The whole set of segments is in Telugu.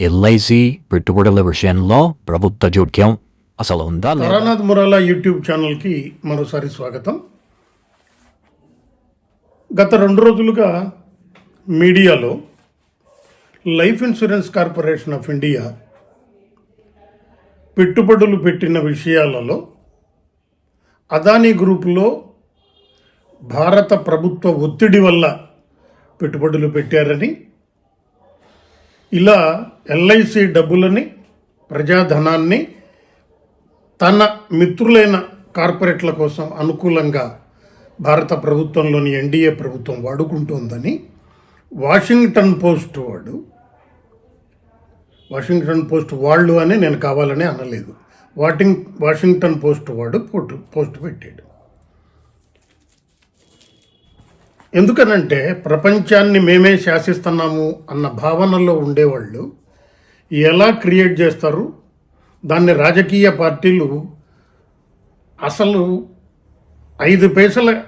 ఎల్ఐసి పెట్టుబడుల విషయంలో ప్రభుత్వ జోక్యం. అసలు ఉందా లేదా? తారానాథ్ మురాలా యూట్యూబ్ ఛానల్కి మరోసారి స్వాగతం. గత రెండు రోజులుగా మీడియాలో life insurance corporation of India పెట్టుబడులు పెట్టిన విషయాలలో అదానీ గ్రూపులో భారత ప్రభుత్వ ఒత్తిడి వల్ల పెట్టుబడులు పెట్టారని ఇలా ఎల్ఐసి డబ్బులని ప్రజాధనాన్ని తన మిత్రులైన కార్పొరేట్ల కోసం అనుకూలంగా భారత ప్రభుత్వంలోని ఎన్డీఏ ప్రభుత్వం వాడుకుంటోందని వాషింగ్టన్ పోస్ట్ వాడు వాషింగ్టన్ పోస్ట్ వాళ్ళు అని నేను కావాలని అనలేదు. వాటింగ్ వాషింగ్టన్ పోస్ట్ వాడు పోటు పోస్ట్ పెట్టాడు. ఎందుకనంటే ప్రపంచాన్ని మేమే శాసిస్తున్నాము అన్న భావనలో ఉండేవాళ్ళు ఎలా క్రియేట్ చేస్తారు? దాన్ని రాజకీయ పార్టీలు అసలు ఐదు పైసల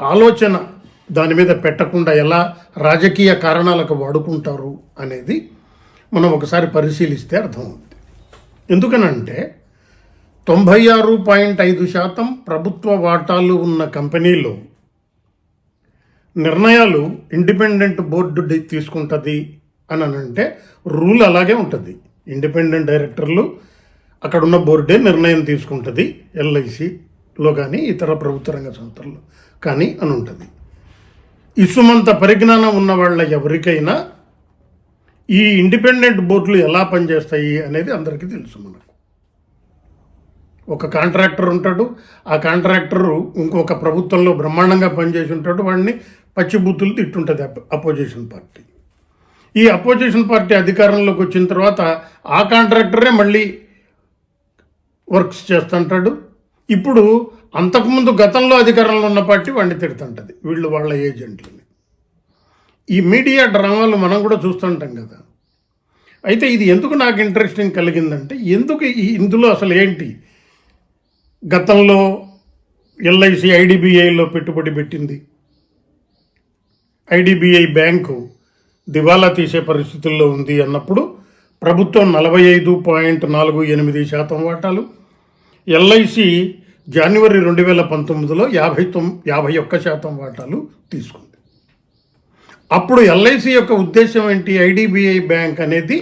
ఆలోచన దాని మీద పెట్టకుండా ఎలా రాజకీయ కారణాలకు వాడుకుంటారు అనేది మనం ఒకసారి పరిశీలిస్తే అర్థమవుతుంది. ఎందుకనంటే తొంభై ఆరు పాయింట్ ఐదు శాతం ప్రభుత్వ వాటాలు ఉన్న కంపెనీలో నిర్ణయాలు ఇండిపెండెంట్ బోర్డు తీసుకుంటుంది. అని అని అంటే రూల్ అలాగే ఉంటుంది. ఇండిపెండెంట్ డైరెక్టర్లు అక్కడ ఉన్న బోర్డే నిర్ణయం తీసుకుంటుంది ఎల్ఐసిలో కానీ ఇతర ప్రభుత్వ రంగ సంస్థల్లో కానీ అని ఉంటుంది ఇసుమంత పరిజ్ఞానం ఉన్న వాళ్ళ ఎవరికైనా ఈ ఇండిపెండెంట్ బోర్డులు ఎలా పనిచేస్తాయి అనేది అందరికీ తెలుసు మనకు. ఒక కాంట్రాక్టర్ ఉంటాడు ఆ కాంట్రాక్టరు ఇంకొక ప్రభుత్వంలో బ్రహ్మాండంగా పనిచేసి ఉంటాడు వాడిని పచ్చిబుద్ధులు తిట్టుంటుంది అపోజిషన్ పార్టీ. ఈ అపోజిషన్ పార్టీ అధికారంలోకి వచ్చిన తర్వాత ఆ కాంట్రాక్టరే మళ్ళీ వర్క్స్ చేస్తుంటాడు. ఇప్పుడు అంతకుముందు గతంలో అధికారంలో ఉన్న పార్టీ వాడిని తిడుతుంటుంది. వీళ్ళు వాళ్ళ ఏజెంట్లని. ఈ మీడియా డ్రామాలు మనం కూడా చూస్తుంటాం కదా. అయితే ఇది ఎందుకు నాకు ఇంట్రెస్టింగ్ కలిగిందంటే ఎందుకు ఇందులో అసలు ఏంటి? గతంలో ఎల్ఐసి ఐడిబిఐలో పెట్టుబడి పెట్టింది. ఐడిబిఐ బ్యాంకు దివాలా తీసే పరిస్థితుల్లో ఉంది అన్నప్పుడు ప్రభుత్వం నలభై ఐదు పాయింట్ నాలుగు ఎనిమిది శాతం వాటాలు ఎల్ఐసి జనవరి రెండు వేల పంతొమ్మిదిలో యాభై తొమ్ యాభై ఒక్క శాతం వాటాలు తీసుకుంది. అప్పుడు ఎల్ఐసి యొక్క ఉద్దేశం ఏంటి? ఐడిబిఐ బ్యాంక్ అనేది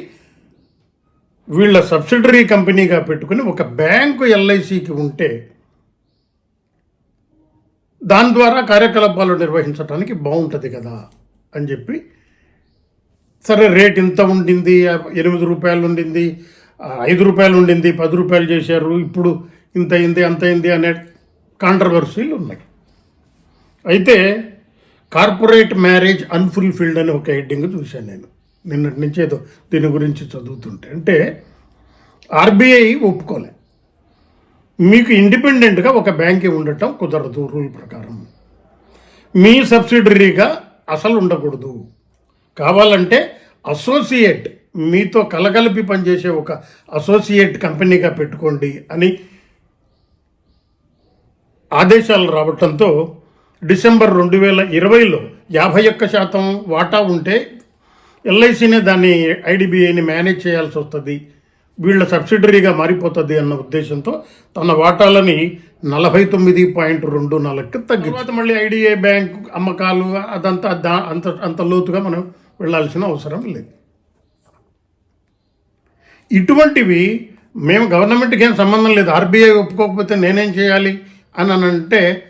వీళ్ళ సబ్సిడరీ కంపెనీగా పెట్టుకుని ఒక బ్యాంకు ఎల్ఐసికి ఉంటే దాని ద్వారా కార్యకలాపాలు నిర్వహించడానికి బాగుంటుంది కదా అని చెప్పి సరే రేట్ ఇంత ఉండింది ఎనిమిది రూపాయలు ఉండింది ఐదు రూపాయలు ఉండింది పది రూపాయలు చేశారు ఇప్పుడు ఇంత అయింది అంత అయింది అనే కాంట్రవర్సీలు ఉన్నాయి. అయితే కార్పొరేట్ మ్యారేజ్ అన్ఫుల్ఫిల్డ్ అని ఒక హెడ్డింగ్ చూశాను నేను. నిన్నటి నుంచి ఏదో దీని గురించి చదువుతుంటే. అంటే ఆర్బీఐ ఒప్పుకోలే. మీకు ఇండిపెండెంట్గా ఒక బ్యాంకే ఉండటం కుదరదు రూల్ ప్రకారం. మీ సబ్సిడరీగా అసలు ఉండకూడదు. కావాలంటే అసోసియేట్ మీతో కలగలిపి పనిచేసే ఒక అసోసియేట్ కంపెనీగా పెట్టుకోండి అని ఆదేశాలు రావటంతో డిసెంబర్ రెండు వేల ఇరవైలో యాభై ఒక్క శాతం వాటా ఉంటే ఎల్ఐసినే దాన్ని ఐడిబిఐని మేనేజ్ చేయాల్సి వస్తుంది. వీళ్ళ సబ్సిడరీగా మారిపోతుంది అన్న ఉద్దేశంతో తన వాటాలని నలభై తొమ్మిది పాయింట్ రెండు నాలుగుకి తగ్గి తర్వాత మళ్ళీ ఐడిఐ బ్యాంక్ అమ్మకాలు అదంతా దా అంత అంత లోతుగా మనం వెళ్ళాల్సిన అవసరం లేదు. ఇటువంటివి మేము గవర్నమెంట్కి ఏం సంబంధం లేదు. ఆర్బీఐ ఒప్పుకోకపోతే నేనేం చేయాలి? అని అని అంటే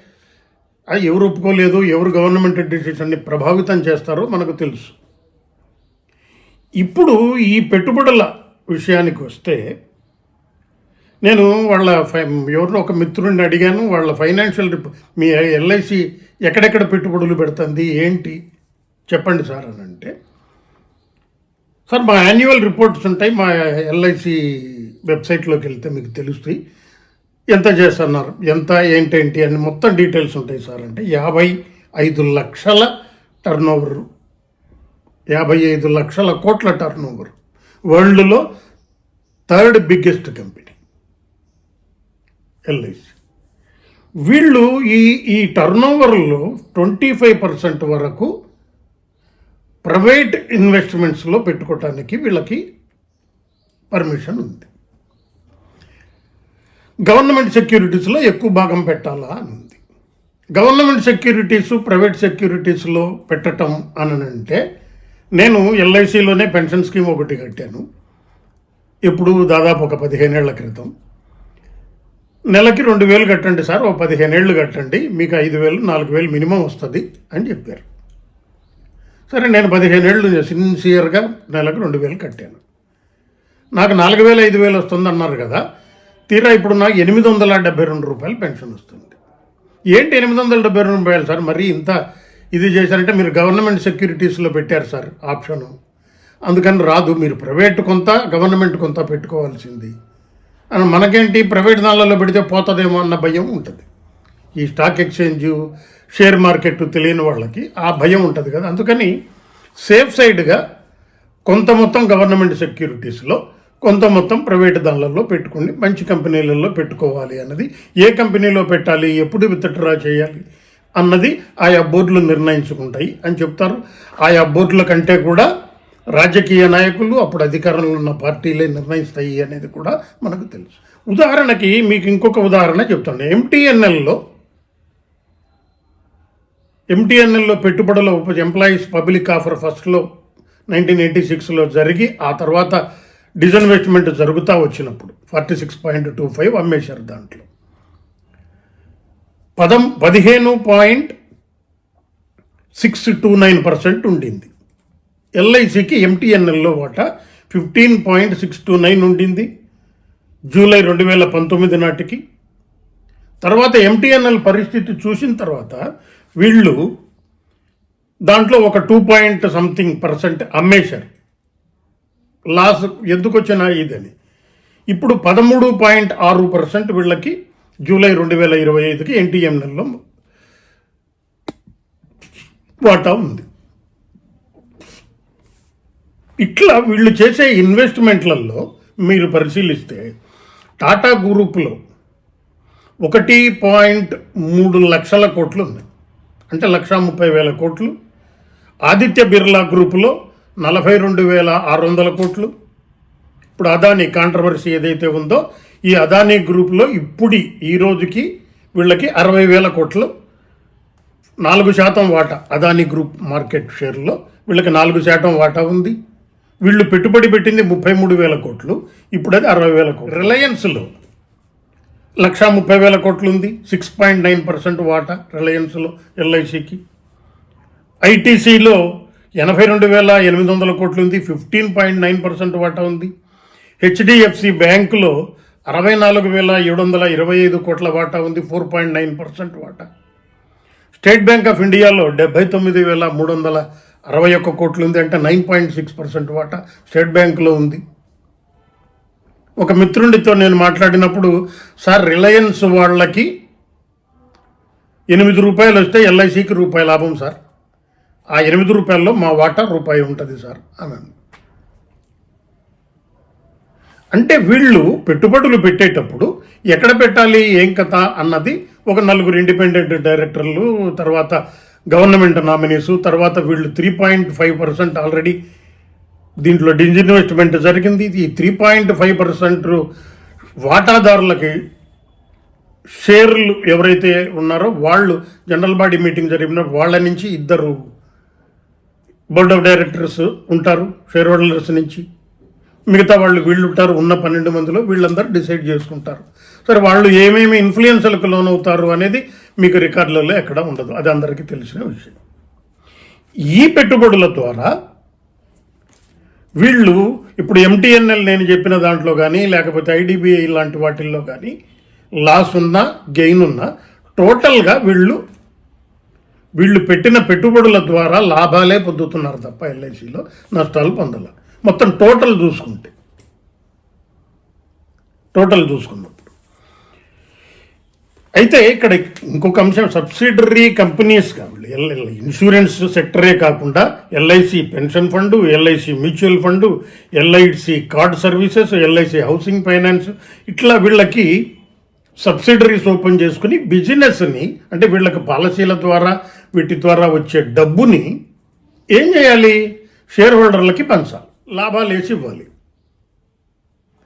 అది ఎవరు ఒప్పుకోలేదు ఎవరు గవర్నమెంట్ డిసిషన్ని ప్రభావితం చేస్తారో మనకు తెలుసు. ఇప్పుడు ఈ పెట్టుబడుల విషయానికి వస్తే నేను వాళ్ళ ఫై ఎవరినో ఒక మిత్రుడిని అడిగాను. వాళ్ళ ఫైనాన్షియల్ రిప్ మీ ఎల్ఐసి ఎక్కడెక్కడ పెట్టుబడులు పెడుతుంది ఏంటి? చెప్పండి సార్ అని అంటే సార్ మా యాన్యువల్ రిపోర్ట్స్ ఉంటాయి. మా ఎల్ఐసి వెబ్సైట్లోకి వెళ్తే మీకు తెలుస్తాయి. ఎంత చేస్తున్నారు? ఎంత ఏంటేంటి? అని మొత్తం డీటెయిల్స్ ఉంటాయి సార్. అంటే యాభై ఐదు లక్షల టర్న్ ఓవర్ యాభై ఐదు లక్షల కోట్ల టర్న్ ఓవర్ వరల్డ్లో థర్డ్ బిగ్గెస్ట్ కంపెనీ ఎల్ఐసి వీళ్ళు ఈ ఈ టర్న్ ఓవర్లో ట్వంటీ ఫైవ్ పర్సెంట్ వరకు ప్రైవేట్ ఇన్వెస్ట్మెంట్స్లో పెట్టుకోవటానికి వీళ్ళకి పర్మిషన్ ఉంది. గవర్నమెంట్ సెక్యూరిటీస్లో ఎక్కువ భాగం పెట్టాలా అని ఉంది. గవర్నమెంట్ సెక్యూరిటీస్ ప్రైవేట్ సెక్యూరిటీస్లో పెట్టటం అని అంటే నేను ఎల్ఐసిలోనే పెన్షన్ స్కీమ్ ఒకటి కట్టాను. ఇప్పుడు దాదాపు ఒక పదిహేనేళ్ళ క్రితం. నెలకి రెండు వేలు కట్టండి సార్ ఒక పదిహేనేళ్ళు కట్టండి మీకు ఐదు వేలు నాలుగు వేలు మినిమం వస్తుంది అని చెప్పారు. సరే నేను పదిహేను ఏళ్ళు సిన్సియర్గా నెలకు రెండు వేలు కట్టాను. నాకు నాలుగు వేలు ఐదు వేలు వస్తుంది అన్నారు కదా తీరా ఇప్పుడు నాకు ఎనిమిది వందల డెబ్బై రెండు రూపాయలు పెన్షన్ వస్తుంది. ఏంటి ఎనిమిది వందల డెబ్బై రెండు రూపాయలు సార్? మరి ఇంత ఇది చేశారంటే మీరు గవర్నమెంట్ సెక్యూరిటీస్లో పెట్టారు సార్ ఆప్షను. అందుకని రాదు మీరు ప్రైవేట్ కొంత గవర్నమెంట్ కొంత పెట్టుకోవాల్సింది. అని మనకేంటి? ప్రైవేట్ దానిలో పెడితే పోతుందేమో అన్న భయం ఉంటుంది. ఈ స్టాక్ ఎక్స్చేంజ్ షేర్ మార్కెట్ తెలియని వాళ్ళకి ఆ భయం ఉంటుంది కదా. అందుకని సేఫ్ సైడ్గా కొంత మొత్తం గవర్నమెంట్ సెక్యూరిటీస్లో కొంత మొత్తం ప్రైవేట్ దానిలలో పెట్టుకుని మంచి కంపెనీలలో పెట్టుకోవాలి అన్నది. ఏ కంపెనీలో పెట్టాలి ఎప్పుడు విత్డ్రా చేయాలి అన్నది ఆయా బోర్డులు నిర్ణయించుకుంటాయి అని చెప్తారు. ఆయా బోర్డుల కంటే కూడా రాజకీయ నాయకులు అప్పుడు అధికారంలో ఉన్న పార్టీలే నిర్ణయిస్తాయి అనేది కూడా మనకు తెలుసు. ఉదాహరణకి మీకు ఇంకొక ఉదాహరణ చెప్తాను. ఎంటీఎన్ఎల్లో ఎంటీఎన్ఎల్లో పెట్టుబడుల ఉప ఎంప్లాయీస్ పబ్లిక్ ఆఫర్ ఫస్ట్లో నైన్టీన్ ఎయిటీ సిక్స్లో జరిగి ఆ తర్వాత డిజన్వెస్ట్మెంట్ జరుగుతూ వచ్చినప్పుడు forty six point two five అమ్మేశారు దాంట్లో. పదం పదిహేను point six two nine percent ఉండింది. ఎల్ఐసికి ఎంటీఎన్ఎల్లో వాటా fifteen point six two nine ఉండింది. జూలై రెండు వేల పంతొమ్మిది నాటికి. తర్వాత ఎంటీఎన్ఎల్ పరిస్థితి చూసిన తర్వాత వీళ్ళు దాంట్లో ఒక టూ పాయింట్ సంథింగ్ పర్సెంట్ అమ్మేశారు. లాస్ ఎందుకు వచ్చిన ఇదని. ఇప్పుడు పదమూడు పాయింట్ ఆరు పర్సెంట్ వీళ్ళకి జూలై రెండు వేల ఇరవై ఐదుకి ఎన్టీఎం నెలలో వాటా ఉంది. ఇట్లా వీళ్ళు చేసే ఇన్వెస్ట్మెంట్లలో మీరు పరిశీలిస్తే టాటా గ్రూప్లో ఒకటి పాయింట్ మూడు లక్షల కోట్లు ఉంది. అంటే లక్షా ముప్పై వేల కోట్లు. ఆదిత్య బిర్లా గ్రూపులో నలభై రెండు వేల ఆరు వందల కోట్లు. ఇప్పుడు అదానీ కాంట్రవర్సీ ఏదైతే ఉందో ఈ అదానీ గ్రూప్లో ఇప్పుడు ఈ రోజుకి వీళ్ళకి అరవై వేల కోట్లు. నాలుగు శాతం వాటా అదానీ గ్రూప్ మార్కెట్ షేర్లో వీళ్ళకి నాలుగు శాతం వాటా ఉంది. వీళ్ళు పెట్టుబడి పెట్టింది ముప్పై మూడు వేల కోట్లు. ఇప్పుడు అది అరవై వేల కోట్లు. రిలయన్స్లో లక్షా ముప్పై వేల కోట్లు ఉంది సిక్స్ పాయింట్ నైన్ పర్సెంట్ వాటా రిలయన్స్లో ఎల్ఐసికి. ఐటీసీలో ఎనభై రెండు వేల ఎనిమిది వందల కోట్లు ఉంది ఫిఫ్టీన్ పాయింట్ నైన్ పర్సెంట్ వాటా ఉంది. హెచ్డిఎఫ్సి బ్యాంకులో అరవై నాలుగు వేల ఏడు వందల ఇరవై ఐదు కోట్ల వాటా ఉంది. ఫోర్ పాయింట్ నైన్ పర్సెంట్ వాటా. స్టేట్ బ్యాంక్ ఆఫ్ ఇండియాలో డెబ్బై తొమ్మిది వేల మూడు వందల అరవై ఒక్క కోట్లు ఉంది అంటే నైన్ పాయింట్ సిక్స్ పర్సెంట్ వాటా స్టేట్ బ్యాంకులో ఉంది. ఒక మిత్రుడితో నేను మాట్లాడినప్పుడు సార్ రిలయన్స్ వాళ్ళకి ఎనిమిది రూపాయలు వస్తే ఎల్ఐసికి రూపాయి లాభం సార్. ఆ ఎనిమిది రూపాయల్లో మా వాటా రూపాయి ఉంటుంది సార్ అన్నాను. అంటే వీళ్ళు పెట్టుబడులు పెట్టేటప్పుడు ఎక్కడ పెట్టాలి ఏం కథ అన్నది ఒక నలుగురు ఇండిపెండెంట్ డైరెక్టర్లు తర్వాత గవర్నమెంట్ నామినీసు తర్వాత వీళ్ళు three point five percent already దీంట్లో డిజిన్వెస్ట్మెంట్ జరిగింది. ఈ త్రీ పాయింట్ ఫైవ్ పర్సెంట్ వాటాదారులకి షేర్లు ఎవరైతే ఉన్నారో వాళ్ళు జనరల్ బాడీ మీటింగ్ జరిగిన వాళ్ళ నుంచి ఇద్దరు బోర్డ్ ఆఫ్ డైరెక్టర్స్ ఉంటారు షేర్ హోల్డర్స్ నుంచి. మిగతా వాళ్ళు వీళ్ళు ఉంటారు ఉన్న పన్నెండు మందిలో వీళ్ళందరూ డిసైడ్ చేసుకుంటారు. సరే వాళ్ళు ఏమేమి ఇన్ఫ్లుయెన్సులకు లోనవుతారు అనేది మీకు రికార్డులలో ఎక్కడ ఉండదు. అది అందరికీ తెలిసిన విషయం. ఈ పెట్టుబడుల ద్వారా వీళ్ళు ఇప్పుడు ఎంటీఎన్ఎల్ నేను చెప్పిన దాంట్లో కానీ లేకపోతే ఐడిబిఐ లాంటి వాటిల్లో కానీ లాస్ ఉన్నా గెయిన్ ఉన్నా టోటల్గా వీళ్ళు వీళ్ళు పెట్టిన పెట్టుబడుల ద్వారా లాభాలే పొందుతున్నారు తప్ప ఎల్ఐసిలో నష్టాలు పొందాల. మొత్తం టోటల్ చూసుకుంటే టోటల్ చూసుకుందాం. అయితే ఇక్కడ ఇంకొక అంశం సబ్సిడరీ కంపెనీస్ కావాలి ఇన్సూరెన్స్ సెక్టరే కాకుండా LIC pension fund LIC mutual fund LIC card services LIC housing finance ఇట్లా వీళ్ళకి సబ్సిడరీస్ ఓపెన్ చేసుకుని బిజినెస్ని అంటే వీళ్ళకి పాలసీల ద్వారా వీటి ద్వారా వచ్చే డబ్బుని ఏం చేయాలి? షేర్ హోల్డర్లకి పంచాలి లాభాలు వేసి ఇవ్వాలి.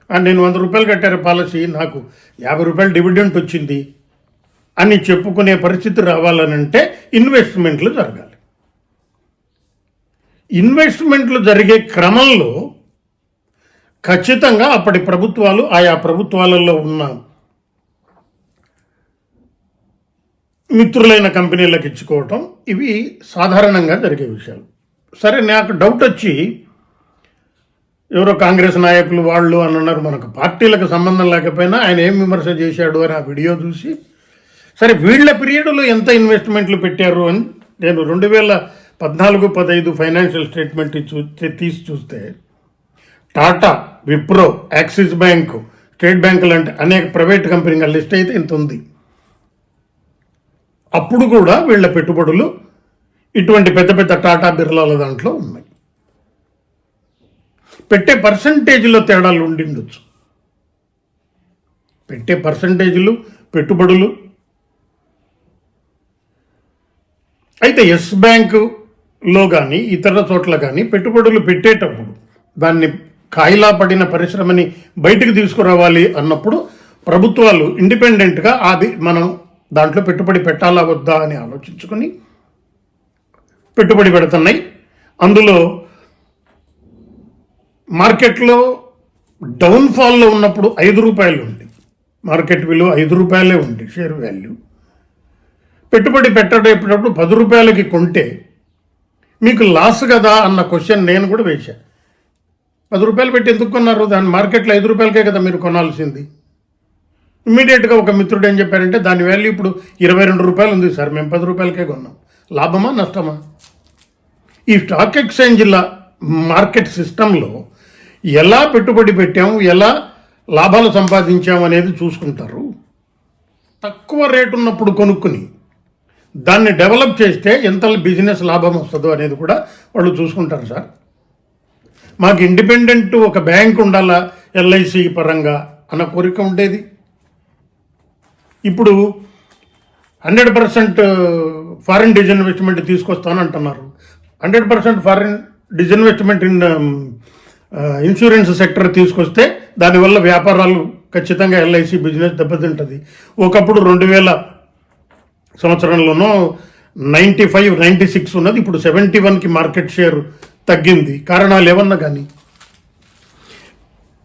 నేను వంద రూపాయలు కట్టారు పాలసీ నాకు యాభై రూపాయలు డివిడెంట్ వచ్చింది. అని చెప్పుకునే పరిస్థితి రావాలనంటే ఇన్వెస్ట్మెంట్లు జరగాలి. ఇన్వెస్ట్మెంట్లు జరిగే క్రమంలో ఖచ్చితంగా అప్పటి ప్రభుత్వాలు ఆయా ప్రభుత్వాలలో ఉన్న మిత్రులైన కంపెనీలకు ఇచ్చుకోవటం ఇవి సాధారణంగా జరిగే విషయాలు. సరే నాకు డౌట్ వచ్చి ఎవరో కాంగ్రెస్ నాయకులు వాళ్ళు అని అన్నారు మనకు పార్టీలకు సంబంధం లేకపోయినా ఆయన ఏం విమర్శ చేశాడు అని ఆ వీడియో చూసి సరే వీళ్ళ పీరియడ్లో ఎంత ఇన్వెస్ట్మెంట్లు పెట్టారు అని నేను రెండు వేల పద్నాలుగు పదహైదు ఫైనాన్షియల్ స్టేట్మెంట్ చూస్తే తీసి చూస్తే Tata Wipro Axis bank state bank లాంటి అనేక ప్రైవేట్ కంపెనీల లిస్ట్ అయితే ఇంత ఉంది. అప్పుడు కూడా వీళ్ళ పెట్టుబడులు ఇటువంటి పెద్ద పెద్ద టాటా బిర్లాల దాంట్లో ఉన్నాయి. పెట్టే పర్సంటేజ్లో తేడాలు ఉండిండొచ్చు. పెట్టే పర్సంటేజీలు పెట్టుబడులు అయితే ఎస్ బ్యాంకులో కానీ ఇతర చోట్ల కానీ పెట్టుబడులు పెట్టేటప్పుడు దాన్ని కాయిలా పడిన పరిశ్రమని బయటకు తీసుకురావాలి అన్నప్పుడు ప్రభుత్వాలు ఇండిపెండెంట్గా అది మనం దాంట్లో పెట్టుబడి పెట్టాలా వద్దా అని ఆలోచించుకొని పెట్టుబడి పెడుతున్నాయి. అందులో మార్కెట్లో డౌన్ఫాల్లో ఉన్నప్పుడు ఐదు రూపాయలు ఉంది. మార్కెట్ విలువ ఐదు రూపాయలే ఉంది షేర్ వాల్యూ. పెట్టుబడి పెట్టేటప్పుడు పది రూపాయలకి కొంటే మీకు లాస్ కదా అన్న క్వశ్చన్ నేను కూడా వేశాను పది రూపాయలు పెట్టి ఎందుకు కొన్నారు? దాని మార్కెట్లో ఐదు రూపాయలకే కదా మీరు కొనాల్సింది. ఇమ్మీడియట్గా ఒక మిత్రుడు ఏం చెప్పారంటే దాని వాల్యూ ఇప్పుడు ఇరవై రెండు రూపాయలు ఉంది సార్ మేము పది రూపాయలకే కొన్నాం. లాభమా నష్టమా? ఈ స్టాక్ ఎక్స్చేంజ్ల మార్కెట్ సిస్టంలో ఎలా పెట్టుబడి పెట్టాము ఎలా లాభాలు సంపాదించాము అనేది చూసుకుంటారు. తక్కువ రేటు ఉన్నప్పుడు కొనుక్కుని దాన్ని డెవలప్ చేస్తే ఎంత బిజినెస్ లాభం వస్తుందో అనేది కూడా వాళ్ళు చూసుకుంటారు సార్. మాకు ఇండిపెండెంట్ ఒక బ్యాంక్ ఉండాలా ఎల్ఐసి పరంగా అన్న కోరిక ఉండేది. ఇప్పుడు హండ్రెడ్ పర్సెంట్ ఫారిన్ డిజిన్వెస్ట్మెంట్ తీసుకొస్తాను అంటున్నారు. Hundred percent foreign disinvestment in insurance sector తీసుకొస్తే దానివల్ల వ్యాపారాలు ఖచ్చితంగా ఎల్ఐసి బిజినెస్ దెబ్బతింటుంది. ఒకప్పుడు రెండు వేల సంవత్సరంలోనో నైంటీ ఫైవ్ నైంటీ సిక్స్ ఉన్నది. ఇప్పుడు సెవెంటీ వన్కి మార్కెట్ షేర్ తగ్గింది. కారణాలు ఏమన్నా కానీ?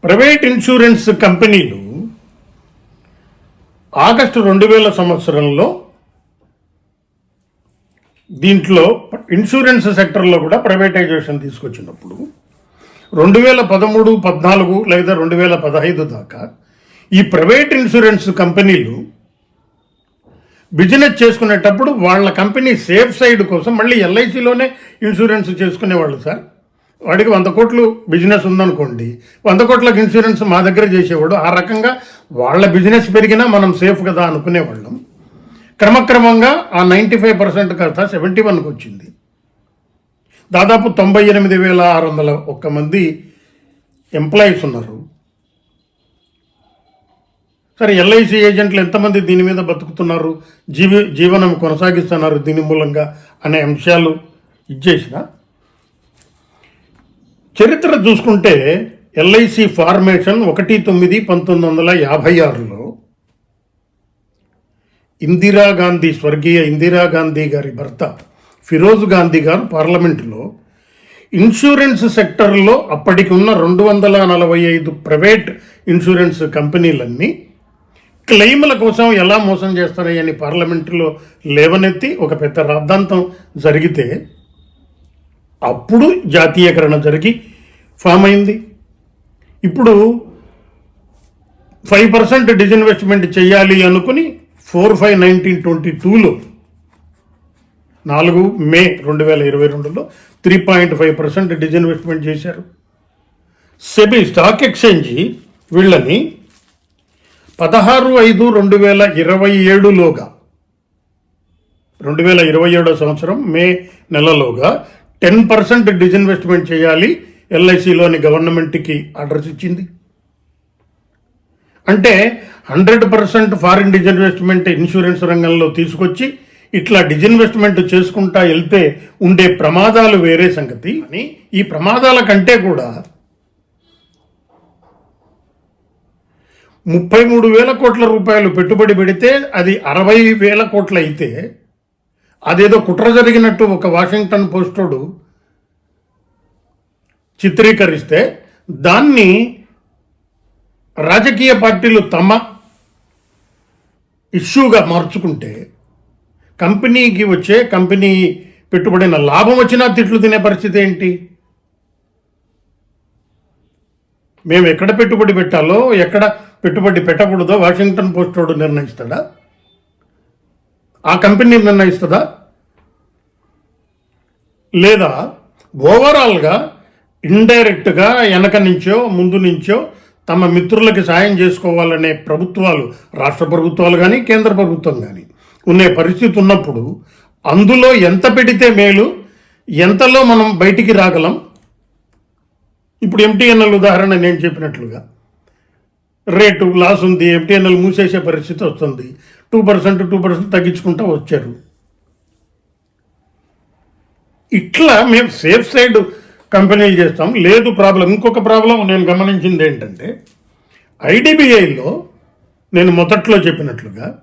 ప్రైవేట్ ఇన్సూరెన్స్ కంపెనీలు ఆగస్టు రెండు వేల సంవత్సరంలో దీంట్లో ఇన్సూరెన్స్ సెక్టర్లో కూడా ప్రైవేటైజేషన్ తీసుకొచ్చినప్పుడు రెండు వేల పదమూడు పద్నాలుగు లేదా రెండు వేల పదహైదు దాకా ఈ ప్రైవేట్ ఇన్సూరెన్స్ కంపెనీలు బిజినెస్ చేసుకునేటప్పుడు వాళ్ళ కంపెనీ సేఫ్ సైడ్ కోసం మళ్ళీ ఎల్ఐసిలోనే ఇన్సూరెన్స్ చేసుకునేవాళ్ళు సార్. వాడికి వంద కోట్లు బిజినెస్ ఉందనుకోండి వంద కోట్లకు ఇన్సూరెన్స్ మా దగ్గర చేసేవాడు. ఆ రకంగా వాళ్ళ బిజినెస్ పెరిగినా మనం సేఫ్ కదా అనుకునేవాళ్ళం. క్రమక్రమంగా ఆ నైంటీ ఫైవ్ పర్సెంట్ కాస్త సెవెంటీ వన్కి వచ్చింది. దాదాపు తొంభై ఎనిమిది వేల ఆరు వందల ఒక్క మంది ఎంప్లాయీస్ ఉన్నారు. సరే ఎల్ఐసి ఏజెంట్లు ఎంతమంది దీని మీద బతుకుతున్నారు? జీవి జీవనం కొనసాగిస్తున్నారు దీని మూలంగా అనే అంశాలు ఇచ్చేసిన. చరిత్ర చూసుకుంటే ఎల్ఐసి ఫార్మేషన్ ఒకటి తొమ్మిది పంతొమ్మిది వందల యాభై ఆరులో ఇందిరాగాంధీ స్వర్గీయ ఇందిరాగాంధీ గారి భర్త ఫిరోజ్ గాంధీ గారు పార్లమెంటులో ఇన్సూరెన్స్ సెక్టర్లో అప్పటికి ఉన్న రెండు వందల నలభై ఐదు ప్రైవేట్ ఇన్సూరెన్స్ కంపెనీలన్నీ క్లెయిముల కోసం ఎలా మోసం చేస్తున్నాయని పార్లమెంటులో లేవనెత్తి ఒక పెద్ద రాద్ధాంతం జరిగితే అప్పుడు జాతీయకరణ జరిగి ఫామ్ అయింది. ఇప్పుడు ఫైవ్ పర్సెంట్ డిజిన్వెస్ట్మెంట్ చేయాలి అనుకుని ఫోర్ ఫైవ్ నైన్టీన్ ట్వంటీ టూలో నాలుగు మే రెండు వేల ఇరవై రెండులో three point five percent disinvestment చేశారు. సెబీ స్టాక్ ఎక్స్చేంజ్ వీళ్ళని పదహారు ఐదు రెండు వేల ఇరవై ఏడులోగా రెండు వేల ఇరవై ఏడో సంవత్సరం మే నెలలోగా టెన్ పర్సెంట్ డిజిన్వెస్ట్మెంట్ చేయాలి ఎల్ఐసిలోని గవర్నమెంట్కి ఆర్డర్స్ ఇచ్చింది. అంటే hundred percent foreign disinvestment insurance రంగంలో తీసుకొచ్చి ఇట్లా డిజిన్వెస్ట్మెంట్ చేసుకుంటా వెళ్తే ఉండే ప్రమాదాలు వేరే సంగతి. అని ఈ ప్రమాదాల కంటే కూడా ముప్పై మూడు వేల కోట్ల రూపాయలు పెట్టుబడి పెడితే అది అరవై వేల కోట్లు అయితే అదేదో కుట్ర జరిగినట్టు ఒక వాషింగ్టన్ పోస్టోడు చిత్రీకరిస్తే దాన్ని రాజకీయ పార్టీలు తమ ఇష్యూగా మార్చుకుంటే కంపెనీకి వచ్చే కంపెనీ పెట్టుబడిన లాభం వచ్చినా తిట్లు తినే పరిస్థితి ఏంటి? మేము ఎక్కడ పెట్టుబడి పెట్టాలో ఎక్కడ పెట్టుబడి పెట్టకూడదో వాషింగ్టన్ పోస్ట్ వాడు నిర్ణయిస్తాడా? ఆ కంపెనీ నిర్ణయిస్తుందా? లేదా ఓవరాల్గా ఇండైరెక్ట్గా వెనక నుంచో ముందు నుంచో తమ మిత్రులకి సాయం చేసుకోవాలనే ప్రభుత్వాలు రాష్ట్ర ప్రభుత్వాలు కానీ కేంద్ర ప్రభుత్వం కానీ ఉండే పరిస్థితి ఉన్నప్పుడు అందులో ఎంత పెడితే మేలు ఎంతలో మనం బయటికి రాగలం? ఇప్పుడు ఎంటీఎన్ఎల్ ఉదాహరణ నేను చెప్పినట్లుగా. రేటు లాస్ ఉంది ఎంటీఎన్ఎల్ మూసేసే పరిస్థితి వస్తుంది. టూ పర్సెంట్ టూ పర్సెంట్ తగ్గించుకుంటూ వచ్చారు. ఇట్లా మేము సేఫ్ సైడ్ కంపెనీలు చేస్తాం. లేదు ప్రాబ్లం. ఇంకొక ప్రాబ్లం నేను గమనించింది ఏంటంటే ఐడిబిఐలో నేను మొదట్లో చెప్పినట్లుగా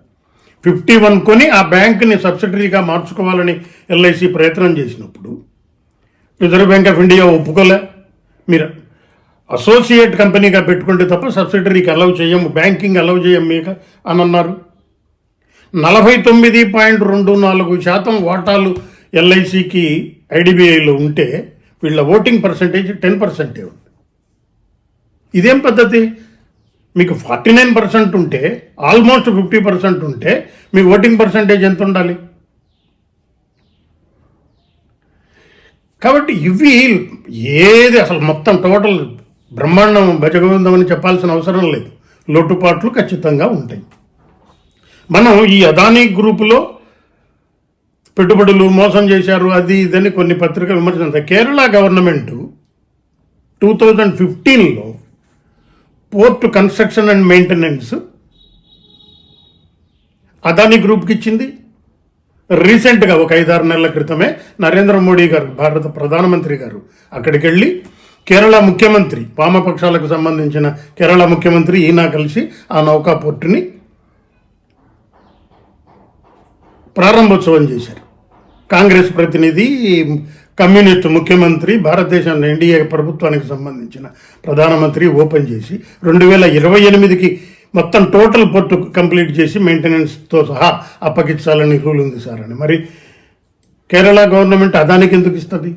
ఫిఫ్టీ వన్ కొని ఆ బ్యాంక్ని సబ్సిడరీగా మార్చుకోవాలని ఎల్ఐసి ప్రయత్నం చేసినప్పుడు రిజర్వ్ బ్యాంక్ ఆఫ్ ఇండియా ఒప్పుకోలే. మీరు అసోసియేట్ కంపెనీగా పెట్టుకుంటే తప్ప సబ్సిడరీకి అలౌ చేయము బ్యాంకింగ్ అలౌ చేయం మీకు అని అన్నారు. నలభై తొమ్మిది పాయింట్ రెండు నాలుగు శాతం వాటాలు ఎల్ఐసికి ఐడిబిఐలో ఉంటే వీళ్ళ ఓటింగ్ పర్సంటేజ్ టెన్ పర్సెంటే ఉంది. ఇదేం పద్ధతి? మీకు ఫార్టీ నైన్ పర్సెంట్ ఉంటే ఆల్మోస్ట్ ఫిఫ్టీ పర్సెంట్ ఉంటే మీ ఓటింగ్ పర్సంటేజ్ ఎంత ఉండాలి? కాబట్టి ఇవి ఏది అసలు మొత్తం టోటల్ బ్రహ్మాండం భజగవిందమని చెప్పాల్సిన అవసరం లేదు. లోటుపాట్లు ఖచ్చితంగా ఉంటాయి. మనం ఈ అదానీ గ్రూపులో పెట్టుబడులు మోసం చేశారు అది ఇదని కొన్ని పత్రికలు విమర్శించాయి కేరళ గవర్నమెంట్ టూ థౌజండ్ ఫిఫ్టీన్లో port construction and maintenance Adani గ్రూప్కి ఇచ్చింది. రీసెంట్గా ఒక ఐదారు నెలల క్రితమే నరేంద్ర మోడీ గారు భారత ప్రధానమంత్రి గారు అక్కడికి వెళ్ళి కేరళ ముఖ్యమంత్రి వామపక్షాలకు సంబంధించిన కేరళ ముఖ్యమంత్రి ఈయన కలిసి ఆ నౌకా పోర్టుని ప్రారంభోత్సవం చేశారు. కాంగ్రెస్ ప్రతినిధి కమ్యూనిస్ట్ ముఖ్యమంత్రి భారతదేశంలో ఎన్డీఏ ప్రభుత్వానికి సంబంధించిన ప్రధానమంత్రి ఓపెన్ చేసి రెండు వేల ఇరవై ఎనిమిదికి మొత్తం టోటల్ పోర్టు కంప్లీట్ చేసి మెయింటెనెన్స్తో సహా అప్పగించాలని రూల్ ఉంది సార్ అని. మరి కేరళ గవర్నమెంట్ అదానికి ఎందుకు ఇస్తుంది?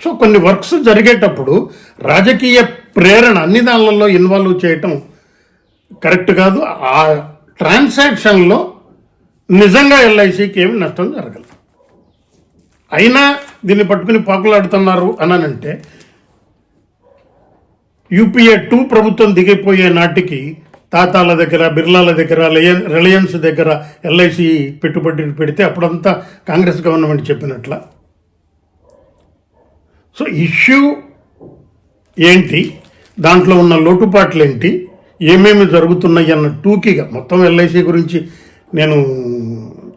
సో కొన్ని వర్క్స్ జరిగేటప్పుడు రాజకీయ ప్రేరణ అన్ని దానిలలో ఇన్వాల్వ్ చేయటం కరెక్ట్ కాదు. ఆ ట్రాన్సాక్షన్లో నిజంగా ఎల్ఐసికి ఏమి నష్టం జరగదు అయినా దీన్ని పట్టుకుని పాకులాడుతున్నారు అనంటే యూపీఏ టూ ప్రభుత్వం దిగిపోయే నాటికి తాతాల దగ్గర బిర్లాల దగ్గర రిలయన్స్ దగ్గర ఎల్ఐసి పెట్టుబడి పెడితే అప్పుడంతా కాంగ్రెస్ గవర్నమెంట్ చెప్పినట్ల సో ఇష్యూ ఏంటి? దాంట్లో ఉన్న లోటుపాట్లు ఏంటి ఏమేమి జరుగుతున్నాయి అన్న టూకీగా మొత్తం ఎల్ఐసి గురించి నేను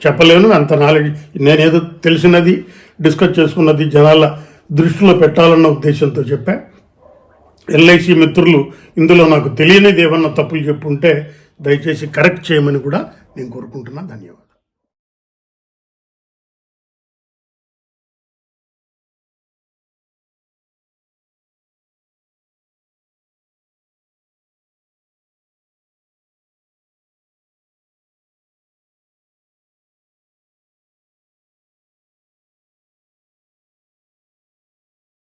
చెప్పలేను అంత నాలెడ్జ్ నేనేదో తెలిసినది డిస్కస్ చేసుకున్నది జనాల దృష్టిలో పెట్టాలన్న ఉద్దేశంతో చెప్పా. ఎల్ఐసి మిత్రులు ఇందులో నాకు తెలియనిది ఏమన్నా తప్పులు చెప్పుంటే దయచేసి కరెక్ట్ చేయమని కూడా నేను కోరుకుంటున్నాను ధన్యవాదాలు.